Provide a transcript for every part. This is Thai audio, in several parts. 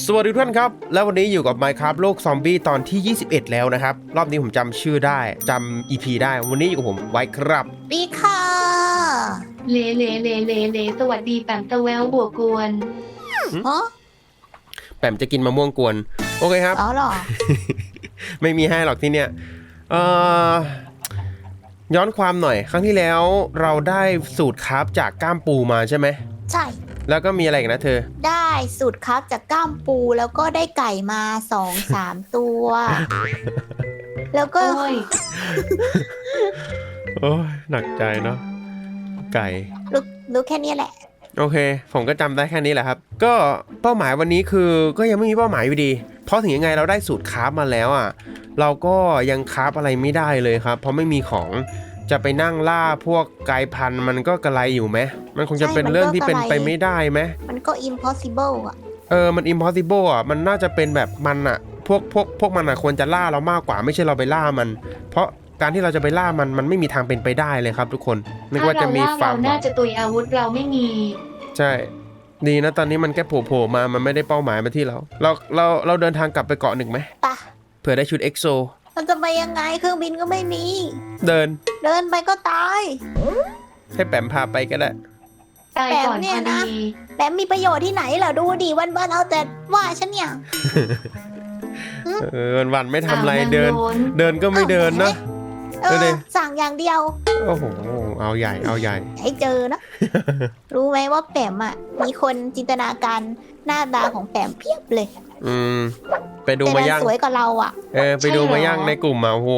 สวัสดีทุกท่านครับ แล้ววันนี้อยู่กับ Minecraft โลกซอมบี้ตอนที่ 21 แล้วนะครับ รอบนี้ผมจำชื่อได้จำ EP ได้ วันนี้อยู่กับผมไว้ครับ ปีค่ะเลเลเลเลเลสวัสดีแปมตะแววบัวกวน ฮะแปมจะกินมะม่วงกวน โอเคครับ อ๋อเหรอ ไม่มีให้หรอกที่เนี่ยเอ่อย้อนความหน่อย ครั้งที่แล้วเราได้สูตรคราฟจากก้ามปูมาใช่ไหม ใช่ แล้วก็มีอะไรอีกันนะเธอ ได้สูตรครับจากก้ามปูแล้วก็ได้ไก่มาสองสามตัว แล้วก็ โอ้ยโอ้ยหนักใจเนาะไก่ รู้รู้แค่นี้แหละ โอเค ผมก็จำได้แค่นี้แหละครับ ก็เป้าหมายวันนี้คือก็ยังไม่มีเป้าหมายอยู่ดี เพราะถึงยังไงเราได้สูตรคราฟมาแล้วอะ เราก็ยังคราฟอะไรไม่ได้เลยครับ เพราะไม่มีของ จะไปนั่งล่าพวกกายพันธุ์มันก็กระไรอยู่ไหมมันคงจะเป็นเรื่องที่เป็นไปไม่ได้ไหมมันก็ impossible อะเออมัน impossible อะมันน่าจะเป็นแบบมันอะ พวกพวกพวกมันอะควรจะล่าเรามากกว่าไม่ใช่เราไปล่ามัน เพราะการที่เราจะไปล่ามันมันไม่มีทางเป็นไปได้เลยครับ ทุกคนนึกถ้าว่าจะเรามีล่าฟาเราร์มน่าจะตุยอาวุธเราไม่มี ใช่ดีนะตอนนี้มันแค่โผล่ๆมามันไม่ได้เป้าหมายมาที่เรา เราเราเราเดินทางกลับไปเกาะหนึ่งไหมปะเผื่อได้ชุดเอ็กโซ เราจะไปยังไงเครื่องบินก็ไม่มี เดินเดินไปก็ตาย ให้แปมพาไปก็ได้ ตายก่อนแบบเนี่พยอนะดี แต่มีประโยชน์ที่ไหนล่ะดูดิวันๆเอาแต่ว่าฉันเนี่ย เออวันๆไม่ทำอะไรอ้าวนางเดินโนเดินก็ไม่เดินเนอะเอดูดิ อสั่งอย่างเดียวโอ้โหเอาใหญ่เอาใหญ่ ให้เจอนะ รู้ไหมว่าแปมอะ มีคนจินตนาการหน้าตาของแปมเพียบเลย อืม ไปดูแต่มาดันยังสวยกว่าเราอะ เออ ไปดูมายังในกลุ่มอะโอ้โห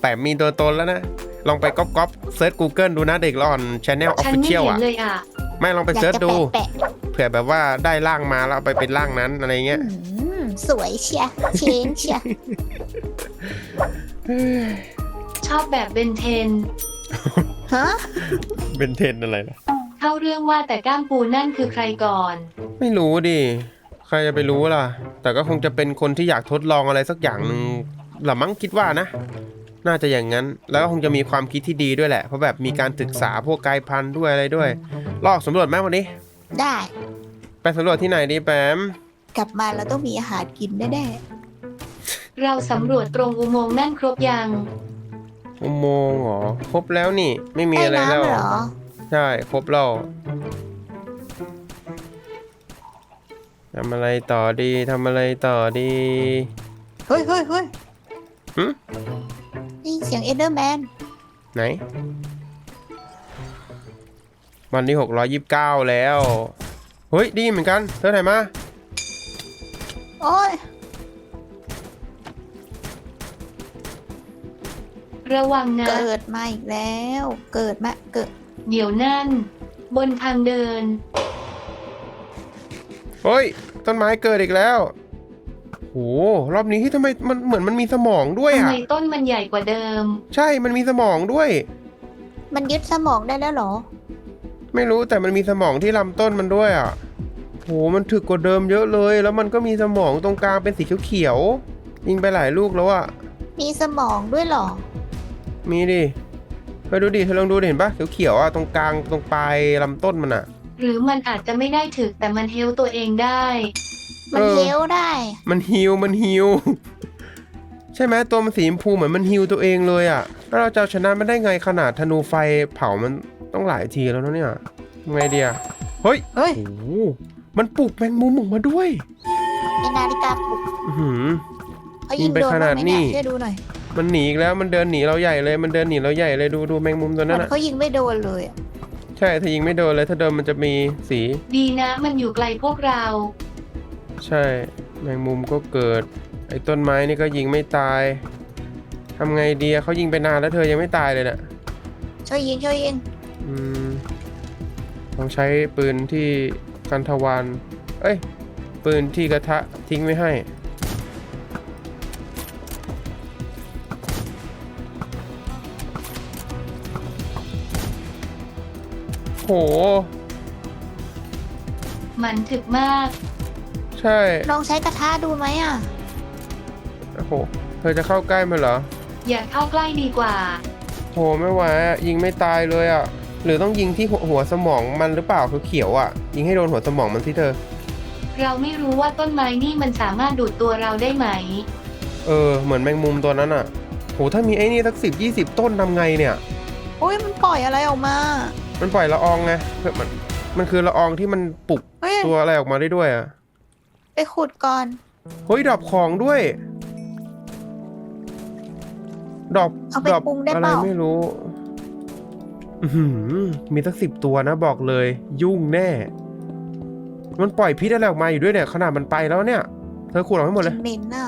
แปมมีตัวตนแล้วนะ ลองไปก๊อปก๊อปเซิร์ช Google ดูนะเด็กรอนช n แนลออฟฉันฟิไม่เชียลเห็นอะเลยอะ ไม่ลองไปอยากเซิร์ชจะดู แปะเผื่อแบบว่าได้ร่างมาแล้วเอาไปเป็นร่างนั้นอะไรๆเงี้ย อืมสวยเชียร์เชนเชียร์ชอบแบบเบนเทน ฮะเป็นเทรนอะไรล่ะเข้าเรื่องว่าแต่ก้ามปูนั่นคือใครก่อน ไม่รู้ดิใครจะไปรู้ล่ะ แต่ก็คงจะเป็นคนที่อยากทดลองอะไรสักอย่างหนึ่งหรือมั้งคิดว่านะ น่าจะอย่างนั้น แล้วก็คงจะมีความคิดที่ดีด้วยแหละ เพราะแบบมีการศึกษาพวกกายพันธุ์ด้วยอะไรด้วย ลอกสำรวจไหมวันนี้ ได้ ไปสำรวจที่ไหนดีแปม กลับมาเราต้องมีอาหารกินแน่เราสำรวจตรงอุโมงค์นั่นครบยัง อุโมงค์เหรอ ครบแล้วนี่ ไม่ๆมีใต้อะไรแล้ว น้ำเหรอ ใช่ ครบแล้ว ทำอะไรต่อดีทำอะไรต่อดีเฮ้ยเฮ้ยเฮ้ยหึนี่เสียงเอเดอร์แมนไหน วันที่หกร้อยยิบเก้าแล้ว เฮ้ยดีเหมือนกัน เธอไหนมา โอ้ยระวังนะ เกิดมาอีกแล้ว เกิดมาเกิด เดี๋ยวนั่น บนทางเดิน เฮ้ย ต้นไม้เกิดอีกแล้วโหรอบนี้ที่ทำไมมันเหมือนมันมีสมองด้วยทำอะไมต้นมันใหญ่กว่าเดิม ใช่มันมีสมองด้วย มันยึดสมองได้แล้วเหรอ ไม่รู้แต่มันมีสมองที่ลำต้นมันด้วยอะโหมันถึกกว่าเดิมเยอะเลย แล้วมันก็มีสมองตรงกลางเป็นสีเขียวๆยิงไปหลายลูกแล้วอะ มีสมองด้วยเหรอ มีดิเธอดูดิเธอลองดูดิเห็นปะเขียวๆอะตรงกลางตรงปลายลำต้นมันอะ หรือมันอาจจะไม่ได้ถึกแต่มันเฮลตัวเองได้ มันเออ เลี้ยวได้ มันฮิวมันฮิว ใช่ไหมตัวมันสีชมพูเหมือนมันฮิวตัวเองเลยอะ แล้วเราจะเอาชนะมันได้ไงขนาดธนูไฟเผามันต้องหลายทีแล้วนะเนี่ยไงเดียเฮ้ยเฮ้ย โอ้โหมันปลุกแมงมุมออกมาด้วยไอนาฬิกาปลุกอื้อหือ เขายิงยิงไปโดนขนาบ้าดงไหมนี้เนี่ยช่วยดูหน่อยมันหนีอีกแล้วมันเดินหนีเราใหญ่เลย มันเดินหนีเราใหญ่เลยดูดูแมงมุมตัวเหมืนั้อนนอะเขายิงไม่โดนเลยอะใช่ถ้ายิงไม่โดนเลยถ้าโดนมันจะมีสี ดีนะมันอยู่ไกลพวกเรา ใช่ แมงมุมก็เกิด ไอ้ต้นไม้นี่ก็ยิงไม่ตายทำไงดีอะเขายิงไปนานแล้วเธอยังไม่ตายเลยน่ะช่วยยิงช่วยยิงอืมต้องใช้ปืนที่กันทวานเอ้ย ปืนที่กระทะทิ้งไว้ให้ มันถึกมาก ใช่ ลองใช้กระทะดูไหมอะ โอ้โห เธอจะเข้าใกล้มันเหรอ อย่าเข้าใกล้ดีกว่า โหไม่ไหวอะยิงไม่ตายเลยอะ หรือต้องยิงที่หัวหัวสมองมันหรือเปล่าคือเขียวอะ ยิงให้โดนหัวสมองมันที่เธอ เราไม่รู้ว่าต้นไม้นี่มันสามารถดูดตัวเราได้ไหม เออ เหมือนแมงมุมตัวนั้นอะ โหถ้ามีไอ้นี่สักสิบยี่สิบต้นทำไงเนี่ยอุ้ยมันปล่อยอะไรออกมา มันปล่อยละอองไงเพื่อมันมันคือละอองที่มันปลุกเฮ้ย ตัวอะไรออกมาได้ด้วยอะไปขุดก่อน เฮ้ยดรอปของด้วยดรอปเอาไปดรอปปรุงได้อะไรเปล่า ไม่รู้อื้อหือมีสักสิบตัวนะบอกเลย ยุ่งแน่ มันปล่อยพิษอะไรออกมาอยู่ด้วยเนี่ย ขนาดมันไปแล้วเนี่ย เธอขูดออกให้หมดกเลลิยนเหม็นน่ะ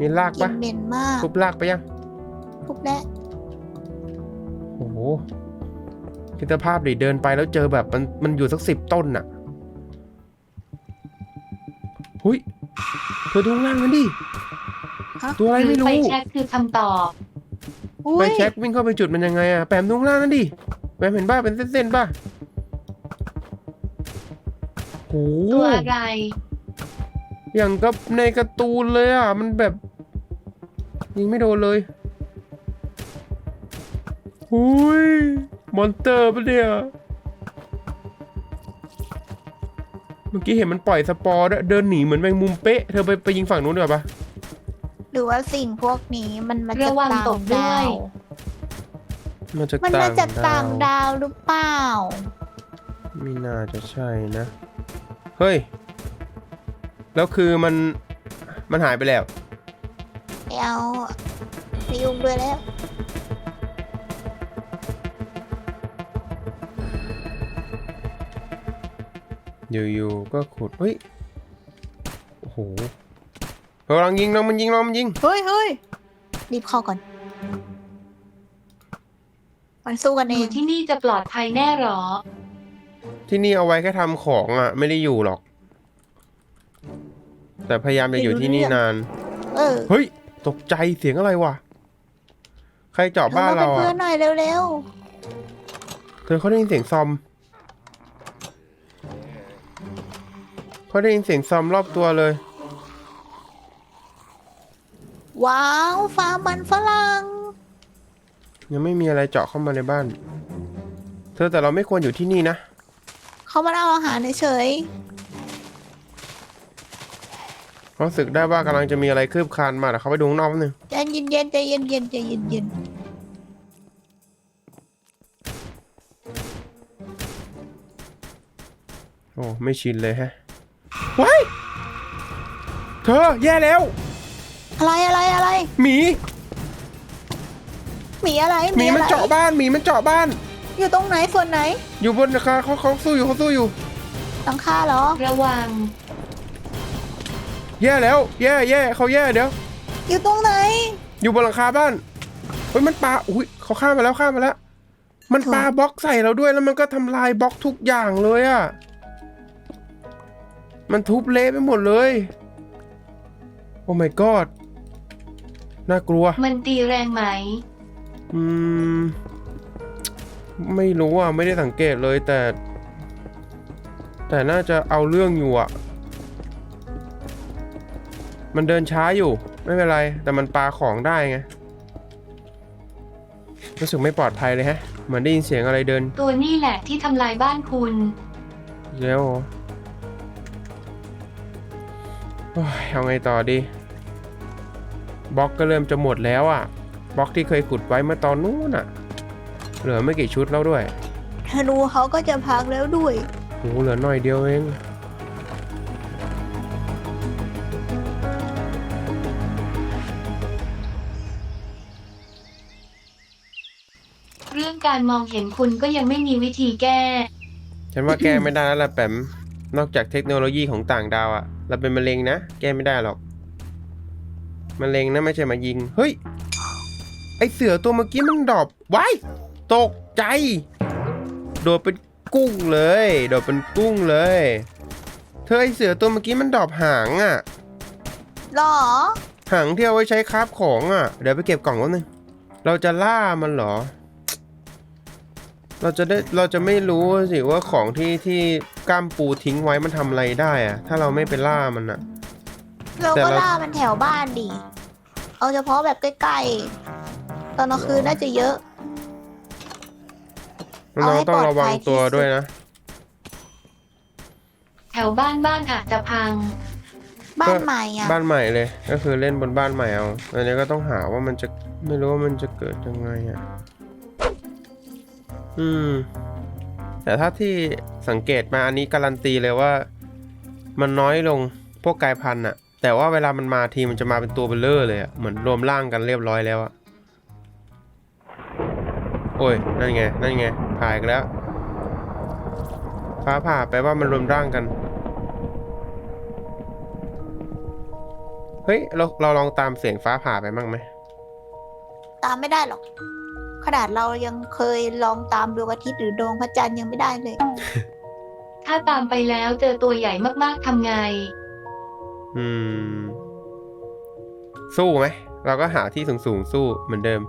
มีรากกลิปะนเหม็นมากทุบรากไปยังทุบแล้วโอ้โห คิดสภาพดิเดินไปแล้วเจอแบบมันมันอยู่สักสิบต้นน่ะหุยเธอดูข้างล่างนั้นดิฮะตัวอะไรหรืไม่ไฟรู้แช็กคือคำตอบอุ้ไปยแช็ควิ่งเข้าไปจุดมันยังไงอะแปมดูข้างล่างนั่นดิแปมเห็นป่ะเป็นเส้นๆป่ะโอ้ตัวอะไร อย่างกับในการ์ตูนเลยอะ มันแบบยิงไม่โดนเลยหุย มอนเตอร์ปะเนี่ยเมื่อกี้เห็นมันปล่อยสปอร์ด้วยเดินหนีเหมือนแมงมุมเป๊ะ เธอไปไปยิงฝั่งนู้นดีกว่าปะหรือว่าสิ่งพวกนี้มันมาจากระวังต่างตกด้ดาวยว มันจะมันมาจากต่างดาวหรือเปล่า ไม่น่าจะใช่นะ เฮ้ย แล้วคือมันมันหายไปแล้วไม่เอาไม่ยุ่งด้วยแล้ว อยู่ๆก็ขุดเฮ้ยโอ้โหเฮ้ยลองยิงลองมันยิงลองมันยิงเฮ้ยเฮ้ยรีบเข้าก่อน มันสู้กันอเอยู่งที่นี่จะปลอดภัยแน่หรอ ที่นี่เอาไว้แค่ทำของอะ ไม่ได้อยู่หรอก แต่พยายามจะอยู่ที่นี่นาน เออเฮ้ย ตกใจเสียงอะไรวะ ใครเจาะบ้านเธอเรามาเป็นเพื่ออะนหน่อยเร็วเธอเขาได้ยินเสียงซอม เขาได้ยินเสียงซอมรอบตัวเลยๆว้าวฟาร์มมันฝรั่งยังไม่มีอะไรเจาะเข้ามาในบ้าน เธอแต่เราไม่ควรอยู่ที่นี่นะ เขามาเอาอาหารเฉยรู้สึกได้ว่ากำลังจะมีอะไรคืบคลานมาแต่เขาไปดูข้างนอกแป๊บนึงๆใจเย็นๆใจเย็นๆใจเย็นโอ้ไม่ชินเลยฮะ ว้ายเธอแย่แล้วๆอะไรอะไรอะไรหมีหมีอะไรหมีมันอะไรเจาะบ้านหมีมันเจาะบ้าน อยู่ตรงไหนส่วนไหนอยู่บนราคาเขาเขาสู้อยู่เขาสู้อยู่ หลังคาเหรอ ระวังแย่แล้ว แย่แย่เขาแย่เดี๋ยว อยู่ตรงไหน อยู่บนหลังคาบ้านเฮ้ยมันปาอุ้ยเขาข้ามมาแล้วข้ามมาแล้ว มันปาบล็อกใส่เราด้วยแล้วมันก็ทำลายบล็อกทุกอย่างเลยอะ มันทุบเละไปหมดเลย โอ้ my god น่ากลัว มันตีแรงไหม อืม ไม่รู้อะ ไม่ได้สังเกตเลยแต่ แต่น่าจะเอาเรื่องอยู่อะ มันเดินช้าอยู่ ไม่เป็นไร แต่มันปาของได้ไง รู้สึกไม่ปลอดภัยเลยฮะ เหมือนได้ยินเสียงอะไรเดิน ตัวนี่แหละที่ทำลายบ้านคุณอีกแล้ว เหรอโอ้ยเอาไงต่อดีบล็อกก็เริ่มจะหมดแล้วอะบล็อกที่เคยขุดไว้เมื่อตอนนู้นอะ เหลือไม่กี่ชุดแล้วด้วยธนูเขาก็จะพังแล้วด้วยโหเหลือหน่อยเดียวเองเรื่องการมองเห็นคุณก็ยังไม่มีวิธีแก้ ฉันว่าแก้ไม่ได้แล้วล่ะแปม นอกจากเทคโนโลยีของต่างดาวอะเราเป็นมะเร็งนะ แก้ไม่ได้หรอก มะเร็งนะไม่ใช่มายิง เฮ้ย ไอเสือตัวเมื่อกี้มันดรอบไว้ายตกใจ โดดเป็นกุ้งเลย โดดเป็นกุ้งเลย เธอไอเสือตัวเมื่อกี้มันดรอบหางอะหรอ หางที่เอาไว้ใช้คราฟของอะเดี๋ยวไปเก็บกล่องแป๊บนึง เราจะล่ามันเหรอ เราจะได้ เราจะไม่รู้สิว่าของที่ที่ ก้ามปูทิ้งไว้มันทำอะไรได้อะถ้าเราไม่ไปล่ามันอะ เราแต่ก็เรา ล่ามันแถวบ้านดิ เอาเฉพาะแบบใกล้ๆ ตอนกลางคืนน่าจะเยอะน้องๆต้องระวังตัวด้วยนะ แถวบ้านบ้านอาจจะพัง บ้านใหม่อะ บ้านใหม่เลย ก็คือเล่นบนบ้านใหม่เอาอันนี้ก็ต้องหาว่ามันจะไม่รู้ว่ามันจะเกิดยังไงอะ อืม แต่ถ้าที่สังเกตมาอันนี้การันตีเลยว่า มันน้อยลงพวกกายพันธุ์อะแต่ว่าเวลามันมาทีมันจะมาเป็นตัวเบลเลอร์เลยอะเหมือนรวมร่างกันเรียบร้อยแล้วอะโอ้ยนั่นไงนั่นไงผ่าอีกแล้ว ฟ้าผ่าแปลว่ามันรวมร่างกันเฮ้ยเราเราลองตามเสียงฟ้าผ่าไปบ้างไหม ตามไม่ได้หรอก ขนาดเรายังเคยลองตามดวงอาทิตย์หรือดวงพระจันทร์ยังไม่ได้เลย ถ้าตามไปแล้วเจอตัวใหญ่มากๆทำไง อืม สู้ไหม เราก็หาที่สูงสูงๆสู้เหมือนเดิม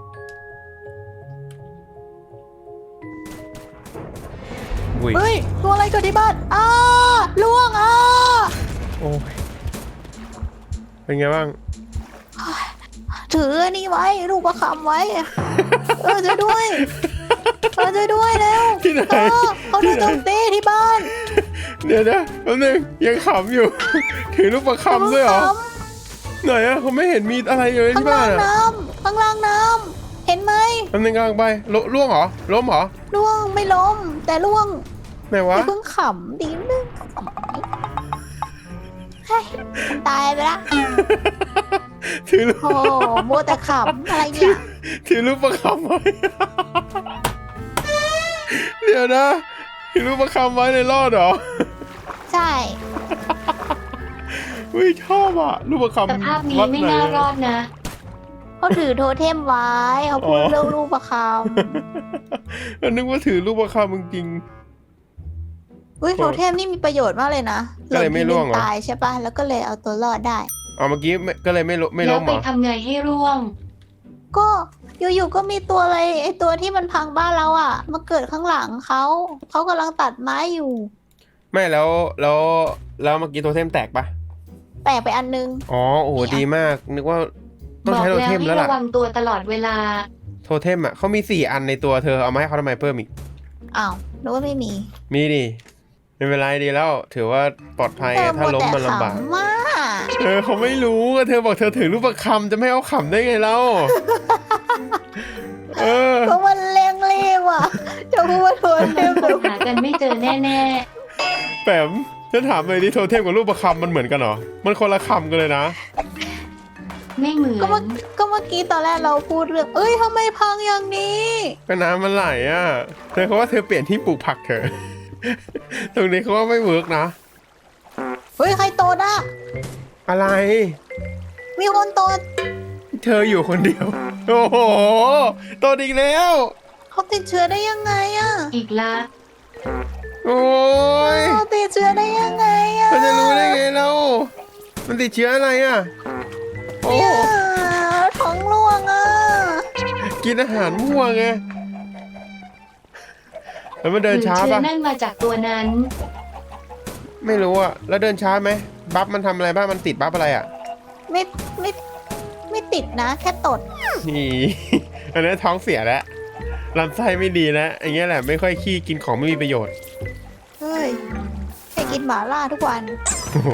อุ้ยเฮ้ย ตัวอะไรเกิดที่บ้านอ้าล่วงอ้าโอ้ยเป็นไงบ้าง ถืออันนี้ไว้ ลูกประคำไว้ เออช่วยด้วยเออช่วยด้วยเร็วที่ไหนเออเขาโดนโจมตีที่บ้านเดี๋ยวนะแป๊บนึงยังขำอยู่ ถือลูกประคำด้วยเหรอไหนอะเขาไม่เห็นมีอะไรอยู่ข้างที่บ้าล่านงอะน้ำข้างล่างน้ำเห็นไหมแป๊บนึงกำลังไปลล่วงเหรอล้มเหรอล่วงไม่ล้ม แต่ล่วงไหนอวะ ย่าเพิ่งขำดีนึงเฮ้ยตายไปละ ถือลูกโอ้โมวแต่ขำอะไรเนี่ยถือลูกประคำไว้ เดี๋ยวนะถือลูกประคำไว้ในรอดเหรอใช่อุ้ยชอบอะลูกประคำสภาพนี้วัดไม่หน่ารออะดนะ เขาถือโทเทมไว้เขาพูดอ๋อเรื่องลูกประคอันนึกว่าถือลูกประคำจริงำอุ้ยโทเทมนี่มีประโยชน์มากเลยนะก็เลยไม่ร่วงเหรอหนทีนึตายใช่ปะแล้วก็เลยเอาตัวรอดได้ ๆเอาเมื่อกี้ไม่ก็เลยไม่ล้มไม่แล้ล้วมเหไปรอทำไงให้ร่วง ก็อยู่ๆก็มีตัวอะไรไอตัวที่มันพังบ้านเราอะ มาเกิดข้างหลังเขาเขากำลังตัดไม้อยู่ ไม่แล้วแล้วแล้วเมื่อกี้โทเทมแตกปะแตกไปอันนึง อ๋อโอ้โหดีมากนึกว่าต้องบอกใช้โทแล้วเทมให้แล้วล่ะระวังตัวตลอดเวลา โทเทมอะเขามีสี่อันในตัวเธอเอามาให้เขาทำไมเพิ่มอีก อ้าวนึกว่าไม่มีมีดิไม่เป็นไรดีแล้ว ถือว่าปลอดภัยเธอถ้ามัวล้มแต่มันลำบากขำมาก เออเขาไม่รู้อะเธอบอกเธอถือรูปประคำจะไม่ให้เขาขำได้ไงเล่าเออเพราะมันเลี้ยงเลี้ยว่ะจะพูดว่าโทเทมคนหากันไม่เจอแน่แปมฉันถามเลยดิโทเทมกับรูปประคำมันเหมือนกันเหรอมันคนละคำกันเลยนะ ๆ ไม่เหมือก็เมื่อนก็เมื่อกี้ตอนแรกเราพูดเรื่อง เอ้ยทำไมพังอย่างนี้ ก็น้ำมันไหลอะเธอเขาว่าเธอเปลี่ยนที่ปลูกผักเถอะตรงนี้เขาว่าไม่เวิร์กนะเฮ้ยใครโตนะ อะไร มีคนโตเธออยู่คนเดียว โอ้โหโตอีกแล้ว เขาติดเชื้อได้ยังไงอะอีกละโอ้ยเขาติดเชื้อได้ยังไงอะเราจะรู้ได้ไงเรามันติดเชื้ออะไรอะ โอ้เนี่ยท้องร่วงอะกินอาหารมั่วไงแล้วมันหเดินรือช้าเชื้อปะนั่นมาจากตัวนั้น ไม่รู้อะแล้วเดินช้าไหมบัฟมันทำอะไรบ้างมันติดบัฟอะไรอะไม่ไม่ไม่ติดนะ แค่ตด นี่ อันนี้นท้องเสียแล้วลำไส้ไม่ดีแล้วอย่างเงี้ยแหละไม่ค่อยขี้กินของไม่มีประโยชน์เฮ้ยไปกินหมาล่าทุกวัน โอ้โห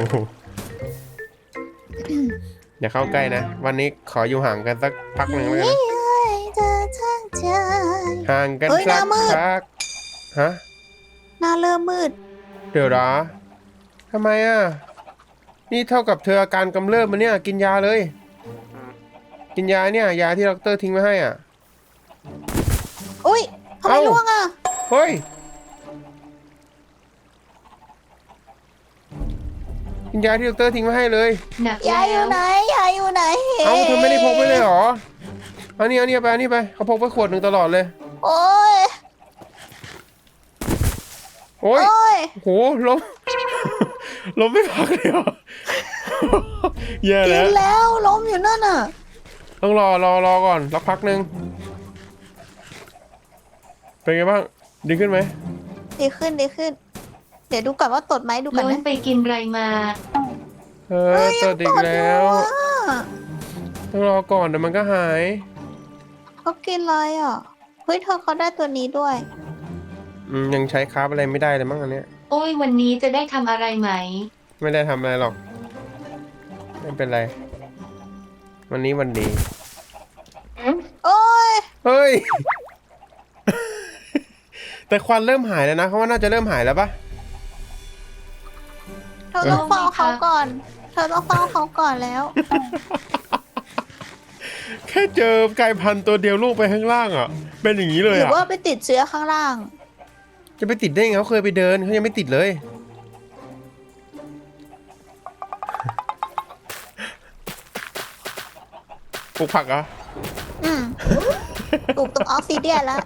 อย่าเข้าใกล้นะ วันนี้ขออยู่ห่างกันสักพักหนึ่งแล้วกันนะเอ้ยเธอช่างใจ ห่างกันเฮ้ยหสัน้ากมืด พักฮะ หน้าเริ่มมืด เดี๋ยวนะ ทำไมอะ นี่เท่ากับเธออาการกำเริบมันเนี่ย กินยาเลย กินยาเนี่ย ยาที่ดอกเตอรทิ้งไว้ให้อะ อุ้ยทำไมเอ้าร่วงอะเฮ้ย กินยาที่ดอกเตอรทิ้งไว้ให้เลย หนักยายอยู่แล้วไหนยายอยู่ไหนเอ้าเธอไม่ได้พกไว้เลยเหรอเอานี่เอานี่ไปเอานี่ไปเขาพกไว้ขวดหนึ่งตลอดเลย โอ้ยโอ้ยโอ้ยโหล้ม ล้มไม่พักเลยเหรอแย่กิแล้นวแล้วล้มอยู่นั่นน่ะ ต้องรอรอรอก่อนสักพักหนึ่งเป็นไงบ้างดีขึ้นไหมดีขึ้นดีขึ้น เดี๋ยวดูก่อนว่าตดไหมดูก่อนล้วนนะไปกินไรมาเออตัวดีกแล้ว ตดอยู่อะต้องรอก่อนเดี๋ยวมันก็หาย เขากินอะไรอะเฮ้ยเธอเขาได้ตัวนี้ด้วย อืมยังใช้คราฟอะไรไม่ได้เลยมั้งอันเนี้ย โอ้ยวันนี้จะได้ทำอะไรไหม ไม่ได้ทำอะไรหรอก ไม่เป็นไร วันนี้วันดี โอ้ยเฮ้ย แต่ควันเริ่มหายแล้วนะเขาว่าน่าจะเริ่มหายแล้วปะเธอต้องเฝ้าเขาก่อน เธอต้องเฝ้าเขาก่อนแล้ว แค่เจอกลายพันธุ์ตัวเดียวลูกไปข้างล่างอะ เป็นอย่างนี้เลยหรืออะ ว่าไปติดเชื้อข้างล่าง จะไปติดได้ไงเขาเคยไปเดินเขายังไม่ติดเลย ปลูกผักเหรอะอืมปลูกตรงออกซิเดียนแล้ว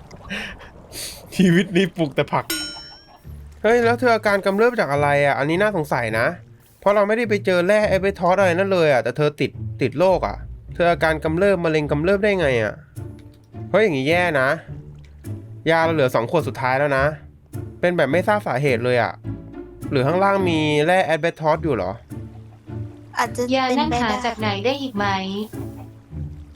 ชีวิตนี้ปลูกแต่ผัก เฮ้ย แล้วเธออาการกำเริบจากอะไรอะ อันนี้น่าสงสัยนะ เพราะเราไม่ได้ไปเจอแร่ไอเบทอสอะไรนั่นเลยอะ แต่เธอติดติดโรคอะ เธออาการกำเริบมะเร็งกำเริบได้ไงอะ เฮ้ย อย่างนี้แย่นะ ยาเราเหลือสองขวดสุดท้ายแล้วนะ เป็นแบบไม่ทราบสาเหตุเลยอะหรือข้างล่างมีแร่แอดเบทอสอยู่เหรอ อาจจะยาเป็นนั่นไปหาได้จากไหนได้อีกไหม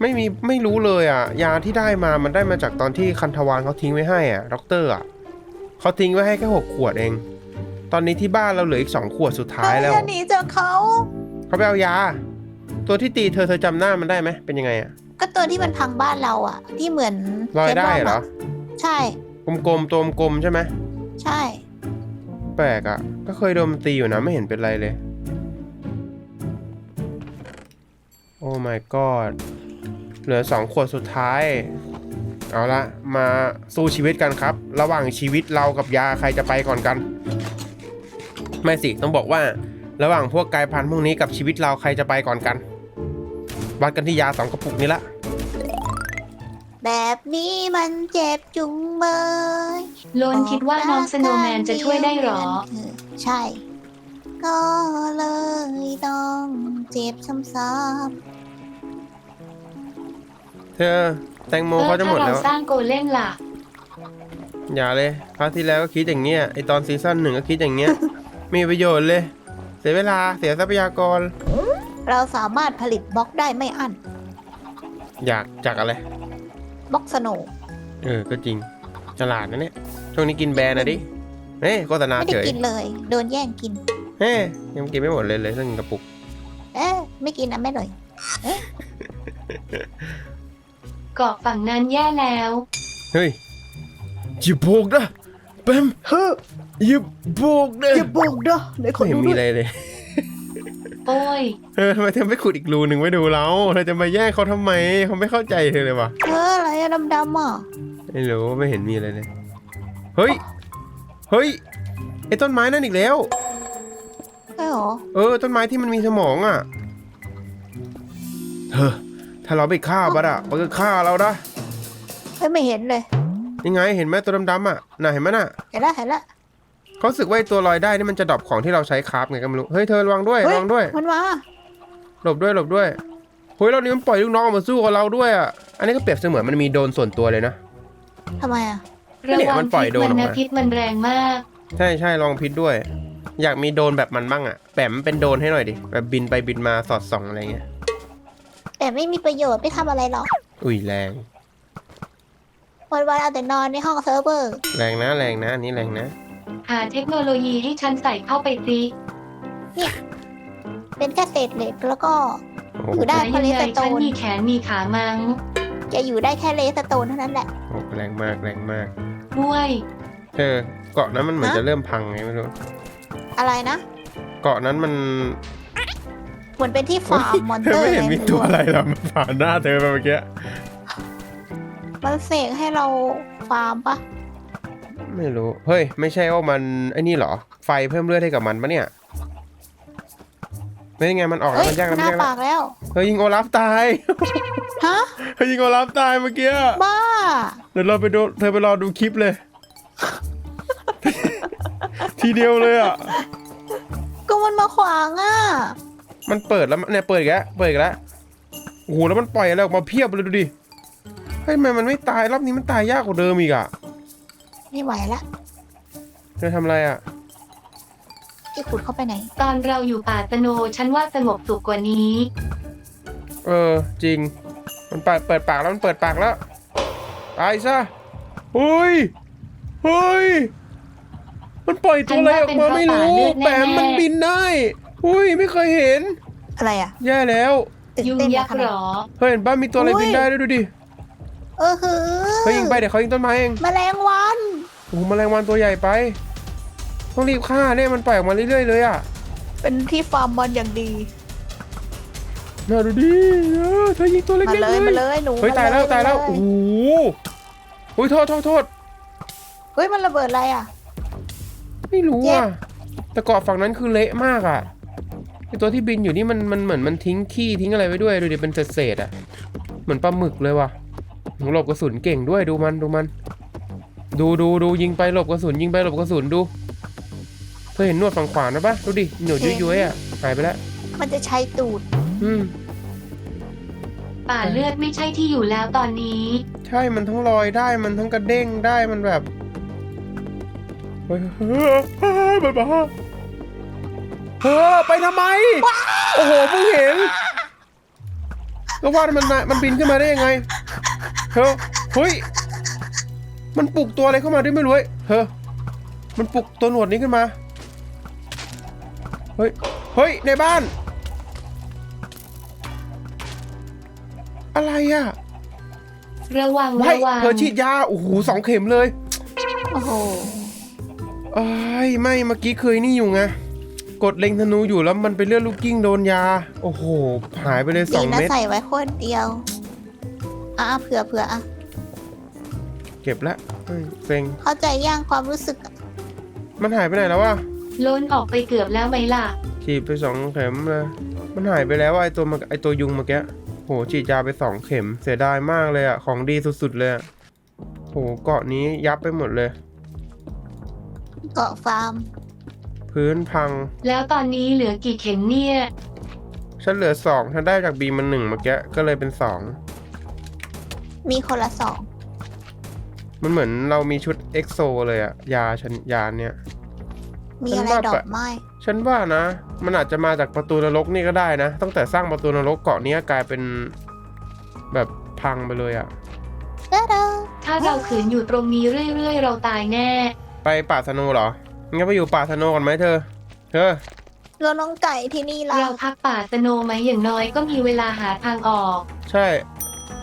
ไม่มีไม่รู้เลยอะยาที่ได้มามันได้มาจากตอนที่คันธวานเขาทิ้งไว้ให้อะด็อกเตอร์อะเขาทิ้งไว้ให้แค่หกขวดเอง ตอนนี้ที่บ้านเราเหลืออีกสองขวดสุดท้ายแล้วเธออย่าหนีจากเขา เขาไปเอายา ตัวที่ตีเธอเธอจำหน้ามันได้ไหมเป็นยังไงอะก็ตัวที่มันพังบ้านเราอะ ที่เหมือนลอยได้เหรอ ใช่ กลมๆตัวกลมๆใช่ไหม ใช่ แปลกอะ ก็เคยโดนมันตีอยู่นะไม่เห็นเป็นไรเลย โอ้ my god เหลือสองขวดสุดท้าย เอาละมาสู้ชีวิตกันครับ ระหว่างชีวิตเรากับยาใครจะไปก่อนกัน ไม่สิ ต้องบอกว่า ระหว่างพวกกายพันธุ์พวกนี้กับชีวิตเราใครจะไปก่อนกันวัดกันที่ยาสองกระปุกนี้ละ แบบนี้มันเจ็บจุงเบยโลนคิดว่าน้องสโนว์แมนจะช่วยได้หรอ ใช่ ก็เลยต้องเจ็บซ้ำเธอแตงโมเออเขาจะหมถ้าดเราแล้วสร้างโกเล่มล่ะ อย่าเลยคราวที่แล้วก็คิดอย่างเงี้ยไอตอนซีซั่นหนึ่งก็คิดอย่างเงี้ย มีประโยชน์เลย เสียเวลาเสียทรัพยากรๆเราสามารถผลิตบล็อกได้ไม่อั้นอยากจากอะไร บล็อกสโนว์เออ ก็จริง ฉลาดนะเนี่ย ช่วงนี้กินแบรนด์นะดิเฮ้ยโฆษณาไม่เฉได้ยกินเลย โดนแย่งกิน เฮ้ยยังกินไม่หมดเลยเลยสักหนึ่งกระปุก เอ๊ะไม่กินนะไม่เลยเกาะฝั่งนั้นแย่แล้ว เฮ้ยอย่าโบกนะแปมเฮ้ยอย่าโบกนะอย่าบอกเด้อไหนขอไม่เห็นดูมีด้อะไรวยเลย โอ้ย เออทำไมเธอไม่ขุดอีกรูหนึ่งไว้ดูเราเธอจะมาแย่งเขาทำไมเขาไม่เข้าใจเธอเลยวะเอออะไรอะ ดำๆอะไม่รู้ไม่เห็นมีอะไรเลย เฮ้ย เฮ้ย ไอ้ต้นไม้นั่นอีกแล้ว ใช่หรอ เออ ต้นไม้ที่มันมีสมองอะ เฮ้อ ถ้าเราไปฆ่าบัดอะ มันก็ฆ่าเรานะเฮ้ยไม่เห็นเลย ยังไงเห็นไหมตัวดำๆอะ น่ะเห็นไหมน่ะ เห็นแล้วเห็นแล้วเขาสึกว่าไอ้ตัวลอยได้นี่มันจะดรอปของที่เราใช้คราฟไงก็ไม่รู้ เฮ้ยเธอระวังด้วยเฮ้ยระวังด้วย มันมา หลบด้วยหลบด้วยเฮ้ยเรานี่มันปล่อยลูกน้องออกมาสู้กับเราด้วยอะ อันนี้ก็เปรียบเสมือนมันมีโดรนส่วนตัวเลยนะ ทำไมอะ ระเนี่ยวัมังนปล่อยพิษโดรนมันออกนะมาพิษมันแรงมาก ใช่ใช่ลองพิษด้วย อยากมีโดรนแบบมันบ้างอะแปมเป็นโดรนให้หน่อยดิแบบบินไปบินมาสอดส่องอะไรเงี้ยแต่ไม่มีประโยชน์ไม่ทำอะไรหรอกอุ้ยแรง วันวันๆเอาแต่นอนในห้องเซิร์ฟเวอร์ แรงนะแรงนะอันนี้แรงนะ หาเทคโนโลยีให้ฉันใส่เข้าไปสิเป็นแค่เศษเหล็กแล้วก็ โอ้โหอยู่ได้แล้วเพราะเลยังสไงโตฉันนมีแขนมีขามัง จะอยู่ได้แค่เลสโตนเท่านั้นแหละโอ้โหแรงมากแรงมาก ด้วย เธอเกาะนั้นมันเหมือนฮะจะเริ่มพังไงไม่รู้ อะไรนะ เกาะนั้นมันเหมือนเป็นที่ฟาร์มมอนเธเตออร์ไม่เห็นไงมีตัวอะไรหรอมันผ่านหน้าเธอไปเมื่อกี้ มันเสกให้เราฟาร์มปะไม่รู้ เฮ้ย ไม่ใช่ว่ามันไอ้นี่เหรอ ไฟเพิ่มเลือดให้กับมันปะเนี่ย ไม่ไงมันออกแล้วเฮ้ยมันแยกแล้วหมันน้าแยกแล้วปากแล้ว เฮ้ยยิงโอลาฟตาย ฮะ เฮ้ยยิงโอลาฟตายเมื่อกี้บ้า เดี๋ยวเราไปดูเธอไปรอดูคลิปเลย ทีเดียวเลยอะ ก็มันมาขวางอะ มันเปิดแล้วเนี่ยเปิดอีกแล้วเปิดอีกแล้วโอ้โหแล้วมันปล่อยอะไรออกมาเพียบเลยดูดิ เฮ้ยทำไมมันไม่ตายรอบนี้มันตายยากกว่าเดิมอีกอะ ไม่ไหวละเธอทำอะไรอะ ที่ขุดเข้าไปไหน ตอนเราอยู่ป่าสโนว์ฉันว่าสงบสุขกว่านี้ เออจริง มันเปิดเปิดปากแล้วมันเปิดปากแล้วตายซะเฮ้ยเฮ้ยมันปล่อยตัวอะไรออกมาไม่รู้แปมมันบินได้อุ้ยไม่เคยเห็น อะไรอะ แย่แล้วตื่นยุงเต้นยักษ์ขเหรนาด อ เฮ้ยเห็นป้ามีตัวอะไรอุ้ย บินได้ด้วยดูดิเออคือเขายิงไปเดี๋ยวเขายิงต้นไม้เองแมลงวันโอ้โหแมลงวันตัวใหญ่ไป ต้องรีบฆ่าเนี่ยมันปล่อยออกมาเรื่อยๆเลยอะเป็นที่ฟาร์มบอลอย่างดีน่าดูดิเออเธอยิงตัวเล็กมาๆเลเลยยมาเลยหนูเฮ้ยตายแล้วมตายแล้วมโอ้โหอุ้ยโทษโทษโทษเฮ้ยมันระเบิดอะไรอะ ไม่รู้เจ็บอะแต่เกาะฝั่งนั้นคือเละมากอะไอตัวที่บินอยู่นี่มันมันเหมือนมันทิ้งขี้ทิ้งอะไรไว้ด้วยดูดิเป็นเศษๆอะเหมือนปลาหมึกเลยว่ะหนูหลบกระสุนเก่งด้วยดูมันดูมัน ดูดูดูยิงไปหลบกระสุนยิงไปหลบกระสุนดูเธอเห็นหนวดฝั่งขวานะปะดูดิหนวดย้อยๆอะหายไปแล้วมันจะใช้ตูด อืมป่าเลือดไม่ใช่ที่อยู่แล้วตอนนี้ ใช่มันทั้งลอยได้มันทั้งกระเด้งได้มันแบบเฮ้ยเฮ้ยเฮ้ยมันบ้าเฮ้ยไปทำไม โอ้โหเพิ่งเห็นก็ว่ามันมามันบินขึ้นมาได้ยังไงเฮ้ยเฮ้ยมันปลุกตัวอะไรเข้ามาด้วยไม่รู้เว้ยเฮ้ยมันปลุกตัวหนวดนี้ขึ้นมา เฮ้ย เฮ้ย ในบ้าน อะไรอะระวังไม่ระวังเธอฉีดยา โอ้โหสองเข็มเลยโอ้โหเอ้ยไม่เมื่อกี้เคยนี่อยู่ไง กดเล็งธนูอยู่แล้วมันไปเลือดลูกกิ้งโดนยา โอ้โห หายไปเลยสดีองนะเม็ด ใส่ไว้คนเดียวอะเผื่อเผื่ออะเก็บแล้วเฮ้ยเซ็งเข้าใจย่างความรู้สึกอะมันหายไปไหนแล้ววะ ล้นออกไปเกือบแล้วไหมล่ะ ฉีฉีดไปสองเข็มเลยมันหายไปแล้วอะไอตัวมาไอตัวยุงเมื่อกี้โหฉีดยาไปสองเข็ม เสียดายมากเลยอะของดีสุดๆเลยอะโหเกาะนี้ยับไปหมดเลย เกาะฟาร์ม พื้นพัง แล้วตอนนี้เหลือกี่เข็มเนี่ย ฉันเหลือสองฉันได้จากบีมันหนึ่งเมื่อกี้ก็เลยเป็นสองมีคนละสอง มันเหมือนเรามีชุดเอ็กโซเลยอะยาชันยาเนี่ย มีฉัอะนไรว่าดอแปะกไม้ฉันว่านะ มันอาจจะมาจากประตูนรกนี่ก็ได้นะ ตั้งแต่สร้างประตูนรกเกาะเนี้ยกลายเป็นแบบพังไปเลยอะเด้อเด้อถ้าเราขืนอยู่ตรงนี้เรื่อยๆ เราตายแน่ ไปป่าสโนเหรองั้นไปอยู่ป่าสโนก่อนไหมเธอ เธอเราน้องไก่ที่นี่ละเราพักป่าสโนไหมอย่างน้อยก็มีเวลาหาทางออก ใช่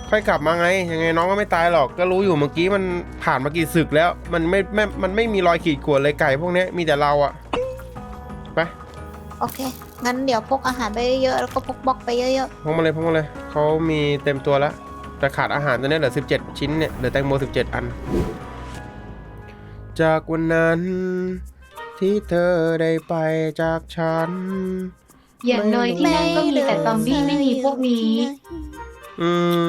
ค่อยกลับมาไง ยังไงน้องก็ไม่ตายหรอก ก็รู้อยู่เมื่อกี้มันผ่านมากี่ศึกแล้ว มันไม่ไม่มันไม่มีรอยขีดข่วนเลยไก่พวกเนี้ยมีแต่เราอะไปโอเค งั้นเดี๋ยวพกอาหารไปเยอะๆแล้วก็พกบล็อกไปเยอะพกมาเลยพกมาเลยเขามีเต็มตัวแล้วแต่ขาดอาหารตอนนี้เหลือ17 ชิ้นเนี่ยเหลือแตงโม 17 อัน จากวันนั้น ที่เธอได้ไปจากฉัน อย่างน้อยๆที่นั่นก็มีแต่ซอมบี้ไม่มีพวกนี้อืม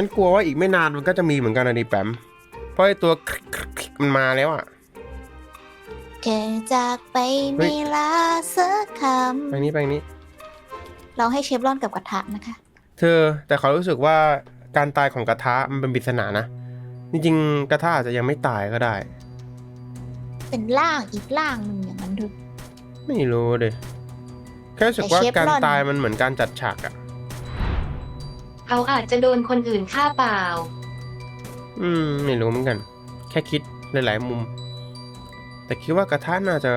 ฉันกลัวว่าอีกไม่นานมันก็จะมีเหมือนกันนะดิแปมเพราะไอตัวคลิกคลิกคลิกมันมาแล้วอะเกิดจากไปเฮ้ไม่ย ลาสักคไปนี้ไปนี้ำเราให้เชฟรอนกับกระทะนะคะ เธอแต่เขารู้สึกว่าการตายของกระทะมันเป็นปริศนานะ จริงๆ กระทะอาจจะยังไม่ตายก็ได้ เป็นร่างอีกร่างหนึ่งอย่างนั้นดู ไม่รู้เดยแค่รู้สึกว่าแต่เชฟการรอน ตายมันเหมือนการจัดฉากอะ เขาอาจจะโดนคนอื่นฆ่าเปล่า อืม ไม่รู้เหมือนกัน แค่คิดหลาย ๆ มุม แต่คิดว่ากระทะน่าจะ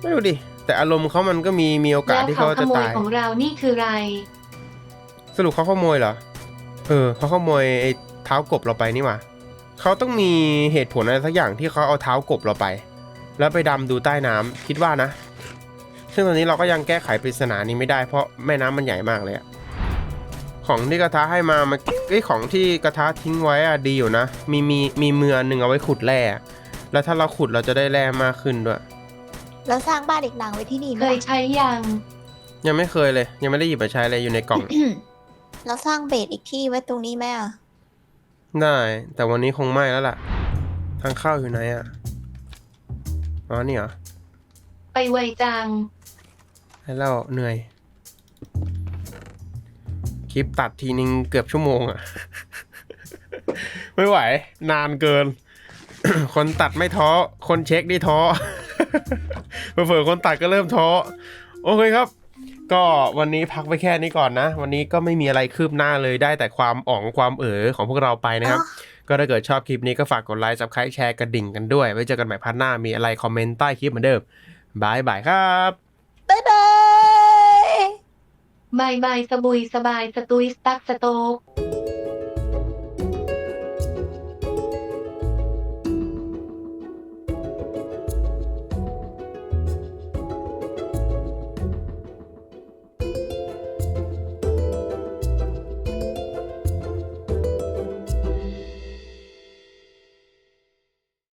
ไม่รู้ดิ แต่อารมณ์เขามันก็มีมีโอกาสแล้วที่เขาเขาขจะโมยตาย ของเรานี่คืออะไร สรุปเขาขโมยเหรอ เออเขาขโมยไอ้เท้ากบเราไปนี่หว่าเขาต้องมีเหตุผลอะไรสักอย่างที่เขาเอาเท้ากบเราไป แล้วไปดำดูใต้น้ำคิดว่านะ ซึ่งตอนนี้เราก็ยังแก้ไขปริศนานี้ไม่ได้เพราะแม่น้ำมันใหญ่มากเลยอะ ของที่กระทะให้มามันไอยของที่กระทะทิ้งไว้อะดีอยู่นะ มีมีมีมืออันหนึ่งเอาไว้ขุดแร่อะแล้วถ้าเราขุดเราจะได้แร่มากขึ้นด้วย แล้วสร้างบ้านอีกหลังไว้ที่นี่ไหมเคยใช้ยังยังไม่เคยเลย ยังไม่ได้หยิบมาใช้เลยอยู่ในกล่องเราสร้างเบสอีกที่ไว้ตรงนี้ไหมอะได้ แต่วันนี้คงไม่แล้วล่ะ ทางเข้าอยู่ไหนอะอ๋อนี่เหรอไปไวจังให้เราเหนื่อยค ลิปตัดทีนึงเกือบชั่วโมงอะไม่ไหว นานเกิน คนตัดไม่ท้อ คนเช็คได้ท้อเผื่อคนตัดก็เริ่มท้อ โอเคครับ ก็วันนี้พักไปแค่นี้ก่อนนะ วันนี้ก็ไม่มีอะไรคืบหน้าเลยได้แต่ความอ่องความเอ๋อของพวกเราไปนะครับ ก็ถ้าเกิดชอบคลิปนี้ก็ฝากกดไลค์ซับสไครต์แชร์กระดิ่งกันด้วย ไว้เจอกันใหม่พาร์ทหน้ามีอะไรคอมเมนต์ใต้คลิปเหมือนเดิมบายบายครับบายบาย ไม่ไม่สบุยสบายสตุยสตักสโต